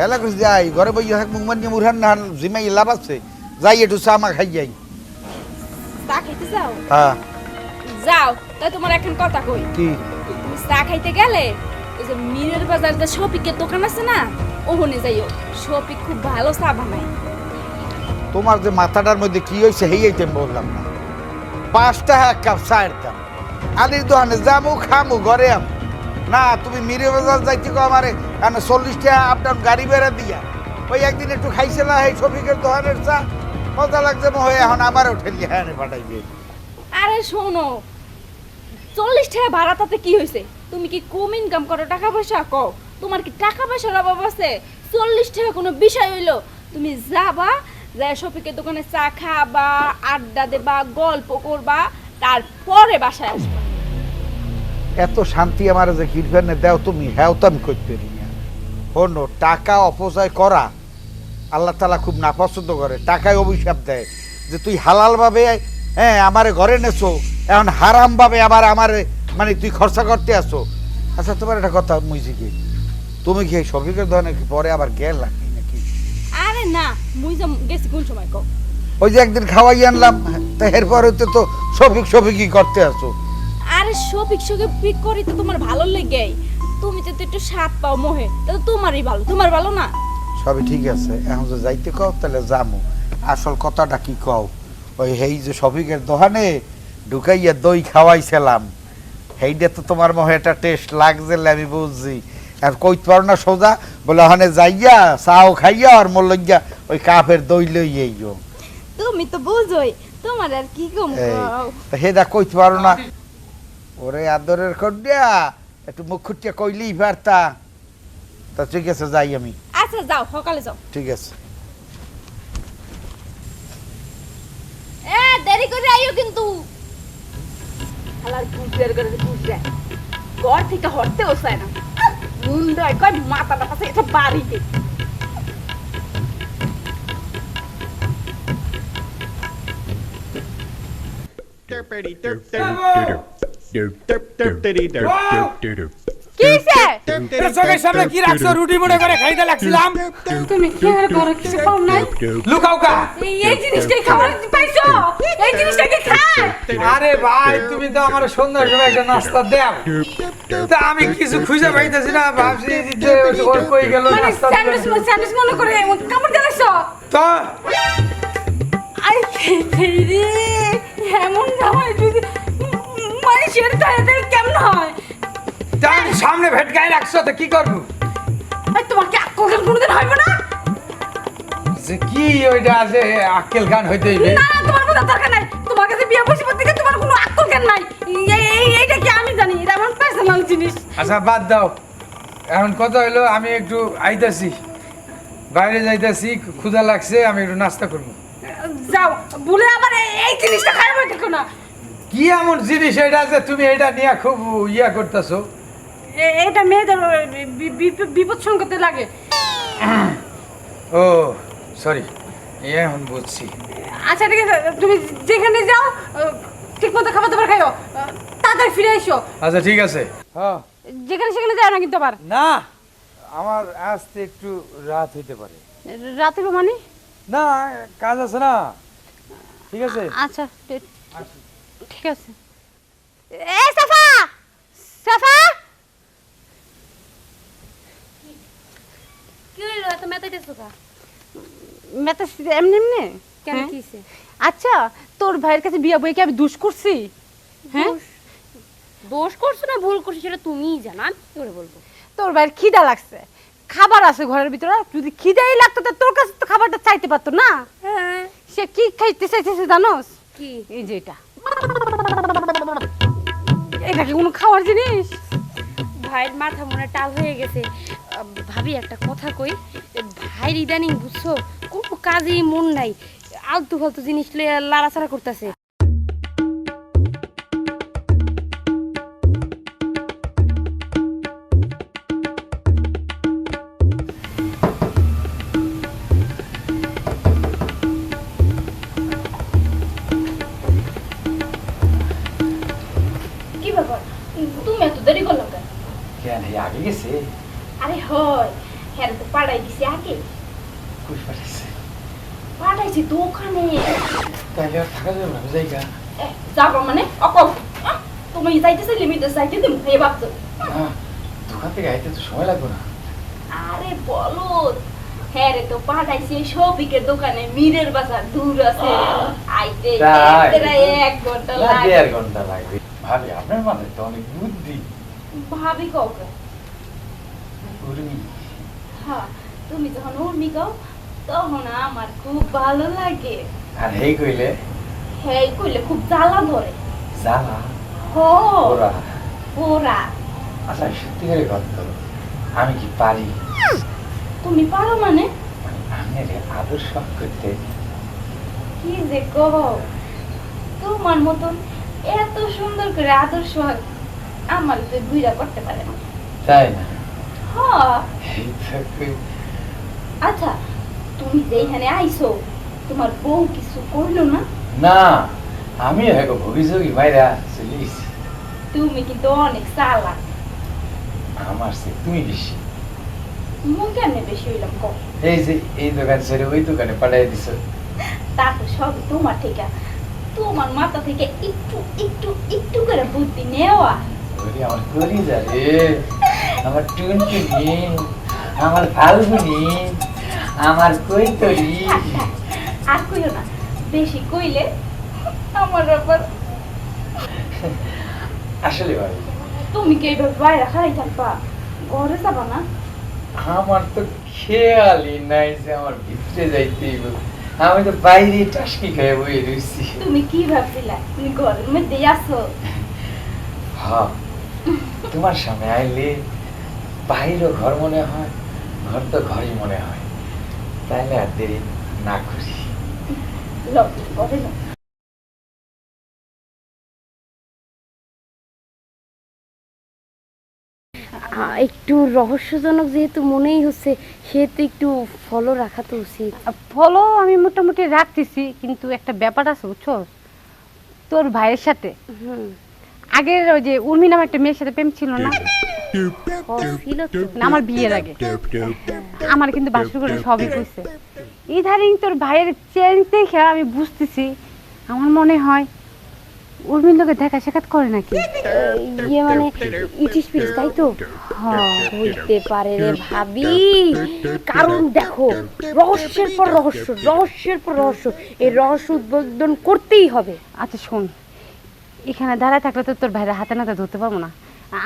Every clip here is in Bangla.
মেলা কিছু যাই ঘরে বই থাক মুখ মানিয়ে মুরহান না জিমাই লাভ আছে। যাই একটু চা মা খাই যাই। চা খাইতে যাও? হ্যাঁ। যাও তাই তোমার এখন কথা কই। কি? তুমি চা খাইতে গেলে ওই যে মিরের বাজার যে শপিকের দোকান আছে না ওখানে যাইও। শপিক খুব ভালো চা বানায়। তোমার যে মাথাটার মধ্যে কি হয়েছে হেই আইতে বললাম না। পাঁচ টাকা এক কাপ চায়ের দাম। আলির দোকানে যাব খামু ঘরে আম। না, তুমি মিরে বাজার যাইতে আমারে। কারণ চল্লিশ টাকা আপনার গাড়ি বেড়া দিয়া। ওই একদিন একটু খাইছিলাম এই শফিকের দোকানের চা। মজা লাগছে মনে এখন আমারও ঠেলিয়ে হ্যাঁ পাঠাইবে। আরে শোনো চল্লিশ টাকা ভাড়া তাতে কি হয়েছে তুমি কি কম ইনকাম করো টাকা পয়সা? কও, তোমার কি টাকা পয়সার অভাব আছে? চল্লিশ টাকা কোনো বিষয় হইল? তুমি যাবা যাই শপিকের দোকানে চা খাবা, আড্ডা দেবা, গল্প করবা, তারপরে বাসায় আসবা। এত শান্তি আমার যে কিরফানে দেও তুমি হ্যাঁ তো আমি করতে হনো টাকা অপচয় করা আল্লাহ তালা খুব নাপছন্দ করে টাকায় অভিশাপ দেয় যে তুই হালালভাবে হ্যাঁ আমার ঘরে নেছো এখন হারামভাবে আবার আমার মানে তুই খরচা করতে আসো আচ্ছা তোমার একটা কথা মুইছি কি তুমি কি সবিকের ধরনের পরে আবার গেল নাকি নাকি? আরে না মুই যে গেছি কোন সময় কও? ওই যে একদিন খাওয়াই আনলাম তা এরপর হইতে তো সফিক সফিকই করতে আসো আরে শপিক সঙ্গে পিক করি তো তোমার ভালো লেগে তুমি তো একটু স্বাদ পাও মোহে তা তো তোমারই ভালো তোমার ভালো না? সবই ঠিক আছে এখন যে যাইতে কও তাহলে যামু। আসল কথাটা কি কও? ওই হেই যে শফিকের দোকানে ঢুকাইয়া দই খাওয়াইছিলাম। হেইটা তো তোমার মনে একটা টেস্ট লাগছে আমি বুঝছি। আর কইতে পারো না সোজা বলে ওখানে যাইয়া চাও খাইয়া আর মোর লইয়া ওই কাপের দই লই আইও। তুমি তো বুঝোই তোমার আর কি কম। তা হেদা কইতে পারো না ওরে আদরের কডিয়া একটু মুখ খুঁটিয়া কইলেই পারতা তা ঠিক আছে যাই আমি। আচ্ছা যাও সকালে যাও। ঠিক আছে। এ দেরি করে আইও কিন্তু। করে ঘর থেকে হরতে ওসায় না। মুন্ডায় কয় মাথাটা পাশে এটা বাড়িতে কিসে চোখের সামনে কি রাখছো? রুটি মনে করে খাইতে লাগছিলাম। তুমি খেয়ে ঘরে কিছু খাও নাই? লুকাও কা এই এই জিনিসটাই খাবার পাইছো? এই জিনিসটাকে খায়? আরে ভাই তুমি তো আমার সন্ধ্যার সময় একটা নাস্তা দাও। তা আমি কিছু খুঁজে পাইতেছি না ভাবছি যে ওর কই গেল মানে নাস্তা স্যান্ডউইচ স্যান্ডউইচ মনে করে কামড় দিলাছো তো? আই রে? এমন জামাই যদি মানুষের তাড়াতাড়ি কেমন হয়? তা আমি সামনে ভেটকাই রাখছো তো কি করব? তোমার কি আক্কল কোনোদিন হইবে না? যে কি ওইটা আছে আক্কেল গান হইতে হইবে না তোমার কোনো দরকার নাই। তোমার কাছে বিয়ে বসিবার থেকে তোমার কোনো আক্কল জ্ঞান নাই। এই এই- এইটা কি আমি জানি? এটা আমার পার্সোনাল জিনিস। আচ্ছা বাদ দাও। এখন কথা হইল আমি একটু আইতাছি। বাইরে যাইতাছি ক্ষুধা লাগছে আমি একটু নাস্তা করব। যাও বলে আবার এই- জিনিসটা খারাপ হয়ে না। কি এমন জিনিস এটা যে তুমি এটা নিয়ে খুব ইয়া করতেছো? এটা মেয়েদের বিপদ সংকটে লাগে। ও সরি এখন বুঝছি। আচ্ছা ঠিক আছে তুমি যেখানে যাও ঠিক মতো খাবার দাবার খাইও তাড়াতাড়ি ফিরে এসো। আচ্ছা ঠিক আছে। হ্যাঁ। যেখানে সেখানে যাও না কিন্তু আবার। না আমার আসতে একটু রাত হইতে পারে। রাতের মানে? না কাজ আছে না। ঠিক আছে? আচ্ছা ঠিক- আছে। এ সাফা! সাফা! কি হইল? এত মেতাইতেছো কা মেতা এমনি এমনি? কেন হ্যাঁ? কিছে আচ্ছা তোর ভাইয়ের কাছে বিয়া বই কি আমি দুষ করছি? হ্যাঁ? দোষ করছ না ভুল করছ সেটা তুমিই জানো আমি কি করে বলব? তোর ভাইয়ের খিদা লাগছে। খাবার আছে ঘরের ভিতরে যদি খিদাই লাগতো তা তোর কাছে তো খাবারটা চাইতে পারতো না। হ্যাঁ। সে কি খাইতে চাইতেছে জানোস? কি? এই যে এটা। এটা কি কোনো খাওয়ার জিনিস? ভাইয়ের মাথা মনে টাল হয়ে গেছে। ভাবি একটা কথা কই ভাইয়ের ইদানিং বুঝছ, কোনো কাজেই মন নাই। আলতু ফালতু জিনিস লইয়া লাড়াচাড়া করতেছে। গেছে আরে হয় হ্যাঁ তো পাড়াই দিছি আগে। কই পাঠাইছে পাঠাইছি দোকানে তাইলে আর থাকা যাবে না জায়গা। যাব মানে? অকল আহ, তুমি যাইতেছে লিমিটে যাইতে দিম এই ভাবছ দোকান থেকে আইতে তো সময় লাগবে না। আরে বলো হ্যাঁ রে তো পাঠাইছি এই সবিকের দোকানে মিরের বাজার দূর আছে। আইতে? এক ঘণ্টা না লাগে দেড় ঘণ্টা লাগবে। ভাবি আপনার মানে তো অনেক বুদ্ধি। ভাবি কাউকে হ্যাঁ তুমি যখন উর্মি গাও তখন আমার খুব ভালো লাগে। আর হেই কইলে? হ্যাঁ কইলে খুব জ্বালা ধরে। জানা হো। ওরা ওরা আচ্ছা কথা আমি কি পারি? তুমি পারো মানে? মানে আপনার আদর্শ করতে। কি যে কহ তোমার মতন এত সুন্দর করে আদর্শ আমার তো বুইরা করতে পারে না। তাই না? আচ্ছা তুমি যে এখানে আইছো তোমার বউ কিছু করল না? না আমি হয়তো ভবিষ্যৎ মাইরা চলে তুমি কিন্তু অনেক চালাক। আমার সে তুমি বেশি। মু কেমনে বেশি হইলাম কম এই যে এই দোকান ছেড়ে ওই দোকানে পাঠাই দিছ। তা তো সব তোমার থেকে তোমার মাথা থেকে একটু একটু একটু করে বুদ্ধি নেওয়া। আমার করি যা রে। আমার টুনটুনি আমার ফাল্গুনি আমার কৈতরি। আর কইও না বেশি কইলে আমার আবার আসলে ভাই তুমি কি এইভাবে বাইরে খাই থাকবা? ঘরে যাবা না? আমার তো খেয়ালই নাই যে আমার ভিতরে যাইতে আমি তো বাইরে টাসকি খেয়ে বই রয়েছি তুমি কি ভাবছিলা? তুমি ঘরের মধ্যে আসো হ্যাঁ তোমার সামনে আইলে বাইরও ঘর মনে হয় ঘর তো ঘরই মনে হয়। তাইলে আর দেরি না করি। আহ, একটু রহস্যজনক যেহেতু মনেই হচ্ছে সেহেতু একটু ফলো রাখা তো উচিত। ফলো আমি মোটামুটি রাখতেছি কিন্তু একটা ব্যাপার আছে বুঝছ? তোর ভাইয়ের সাথে। হুম। আগের ওই যে উর্মি নামে একটা মেয়ের সাথে প্রেম ছিল না, আমার বিয়ের আগে। আমার কিন্তু বাসুর করে সবই কইছে ইদারিং তোর ভাইয়ের চেঞ্জ দেখে আমি বুঝতেছি আমার মনে হয় উর্মির লোকে দেখা সাক্ষাৎ করে নাকি? ইয়ে মানে ইটিস পিস তাই তো? হ্যাঁ হইতে পারে রে ভাবি। কারণ দেখো রহস্যের পর রহস্য রহস্যের পর রহস্য। এই রহস্য উদ্বোধন করতেই হবে। আচ্ছা শোন এখানে দাঁড়ায় থাকলে তো তোর ভাইরা হাতে নাতে ধরতে পারব না।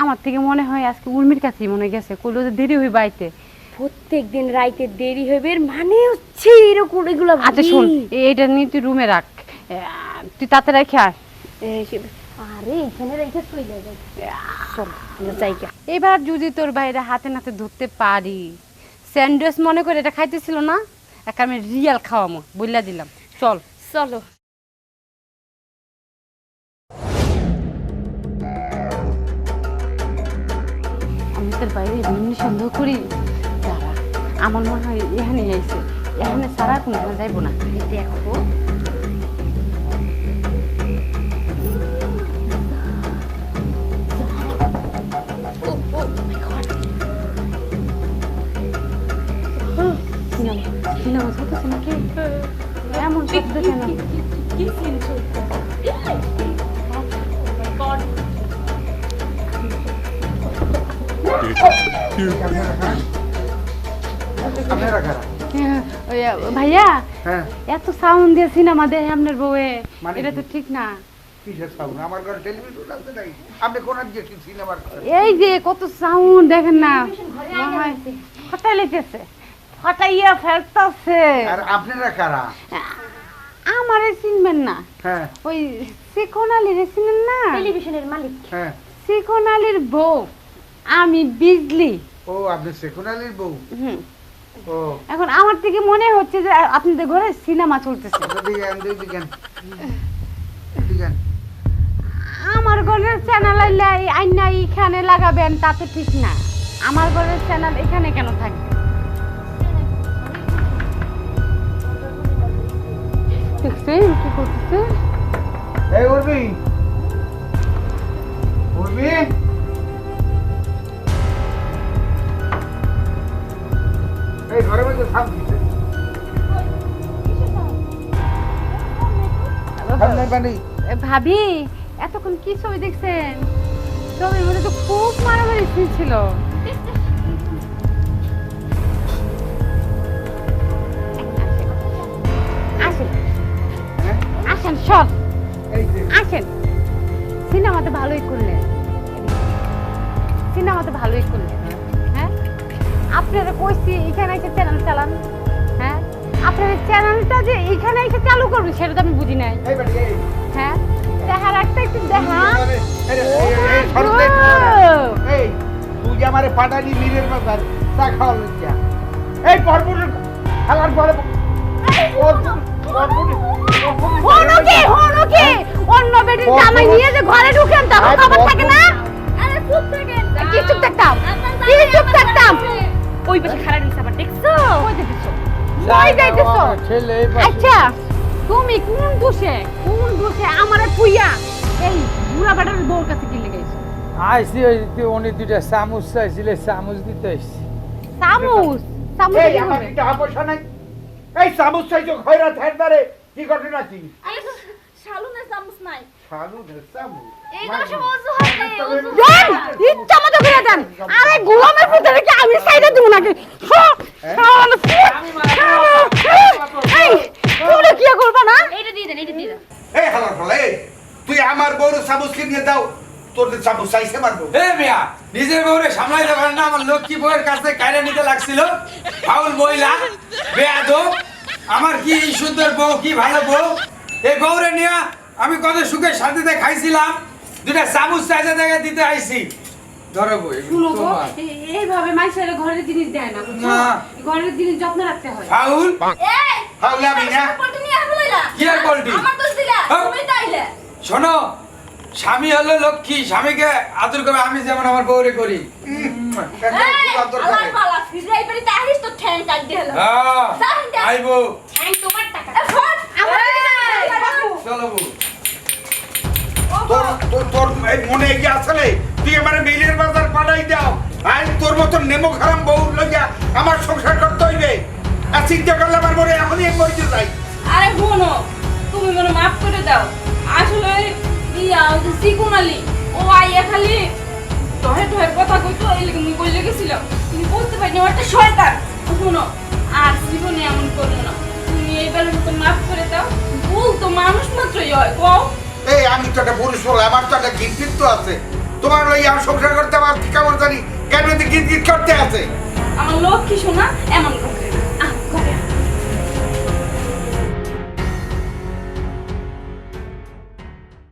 আমার থেকে মনে হয় আজকে উর্মির কাছেই মনে গেছে। কইলো যে দেরি হই বাড়িতে প্রত্যেক দিন রাইতে দেরি হবে এর মানে হচ্ছে এরকম এগুলো আচ্ছা শোন এইটা নিয়ে তুই রুমে রাখ। তুই তাতে রেখে আয়। আরে এখানে রেখে চলে জায়গা এবার যদি তোর বাইরে হাতে নাতে ধরতে পারি স্যান্ডউইচ মনে করে এটা খাইতেছিল না? এক আমি রিয়াল খাওয়ামো বললা দিলাম। চল। চলো। আমি বাইরে এমনি সন্দেহ করি আমার মনে হয় এখানে আইছে এখানে সারা কোনো যাইবো না দেখো এমন শব্দ কেন কি ভাইয়া হ্যাঁ। এত সাউন্ড দিয়ে সিনেমা দেয় আপনার বউয়ে মানে এটা তো ঠিক না। আমার ঘরে টেলিভিশন আছে নাকি? আপনি কোন গিয়েছেন সিনেমার এই যে কত সাউন্ড দেখেন না। ফাটাই লেগেছে ফাটাইয়া ফেলতেছে। আর আপনারা কারা? আমারে চিনবেন না। হ্যাঁ। ওই শিখন আলীর চিনেন না? টেলিভিশনের মালিক। হ্যাঁ। শিখন আলীর বউ। আমি বিজলি। ও আপনি শেখুন আলীর বউ? হুম। ও। এখন আমার থেকে মনে হচ্ছে যে আপনাদের ঘরে সিনেমা চলতেছে। আমার ঘরের চ্যানেল আইনা এখানে লাগাবেন তাতে ঠিক না। আমার ঘরের চ্যানেল এখানে কেন থাকবে? দেখছেন কি করতেছে? এই মানে ভাবি এতক্ষণ কি ছবি দেখছেন? ছবির মধ্যে তো খুব মারামারি ছিল। আসেন আসেন সব আসেন। সিনেমাতে ভালোই করলেন। সিনেমাতে ভালোই করলেন। আপনারা কইছি এখানে এসে চ্যানেল চালান। হ্যাঁ? আপনার চ্যানেলটা যে এখানে এসে চালু করবেন সেটা তো আমি বুঝি নাই। হ্যাঁ? দেখার একটা একটু দেখা। তুই আমারে পাঠালি মীরের বাজার চা খাওয়া লইয়া এই পরপুরের খেলার পরে হনো কি অন্য বেটির জামাই নিয়ে যে ঘরে ঢুকেন তখন খবর থাকে না? আরে চুপ থাকেন। কি চুপ থাকতাম? কি চুপ থাকতাম। ওই পাশে খারাপ নিচ্ছে আবার দেখছ? কই যাইতেছো? ছেলে আচ্ছা তুমি কোন দোষে কোন দোষে আমারে পুইয়া এই বুড়া বেটার বউর কাছে কি লেগেছে আইসি ওই উনি দুইটা চামচ চাইছিলে চামচ দিতে চামুচ? চামুচ এই আমার টাকা পয়সা নাই। এই চামচ চাইছো খয়রা থাকবারে কি ঘটনা কি? আরে চামচ নাই। শালু রে চামচ এইগুলো সব অজুহাত দেন ইচ্ছা মতো করে দেন। আরে গোলামের ভিতরে কি আমি নাকি? এই কি করবে না? এইটা দিয়ে দেন এইটা দিয়ে দেন। এই হালার ফলে তুই আমার বউর দাও তোর চামচ চাইছে মারবো এ মিয়া নিজের বউরে সামলাইতে পারেন না আমার লক্ষ্মী বউয়ের কাছে কাইরে নিতে লাগছিল। ফাউল মহিলা বেয়াদব আমার কি সুন্দর বউ কি ভালো বউ? এই বউরে নিয়ে আমি কত সুখে শান্তিতে খাইছিলাম দুটা চামচ চাইতে দেখে দিতে আইছি। ধরো বউ শুনো গো, এইভাবে মানুষের ঘরের জিনিস দেয় না ঘরের জিনিস যত্ন রাখতে হয় ফাউল ফাউল আমি না। কি আর পল্টি? আমার দোষ দিলা, হ্যাঁ? তুমি তাইলে। শোনো স্বামী হলো লক্ষ্মী স্বামীকে আদর করে আমি যেমন আমার বউরে করি। হ্যাঁ। আইবো। চলো তোর তোর মনে কি আসলে তুই আমার মিলের বাজার পাঠাই দাও। আই তোর মতো নেমো খারাম বউ লইয়া আমার সংসার করতে হইবে। আর চিন্তা করলে আমার মনে এখনই এক মরিতে যাই। আরে বোনো তুমি মনে মাফ করে দাও। আসলে ইয়া সিকুন আলী ও আইয়া খালি টহে টহে কথা কইতো এই লেগে মুই কইলে গেছিলাম। তুমি বুঝতে পারিনি ও একটা শয়তান। শোনো আর জীবনে এমন করব না। তুমি এইবার মতো মাফ করে দাও। ভুল তো মানুষ মাত্রই হয় কও। এই আমি তো একটা পুরুষ বলে আমার তো একটা তো আছে। তোমার ওই আর সংসার করতে আমার কেমন জানি কেন গিট গিট করতে আছে? আমার লক্ষ্মী শোনা? এমন না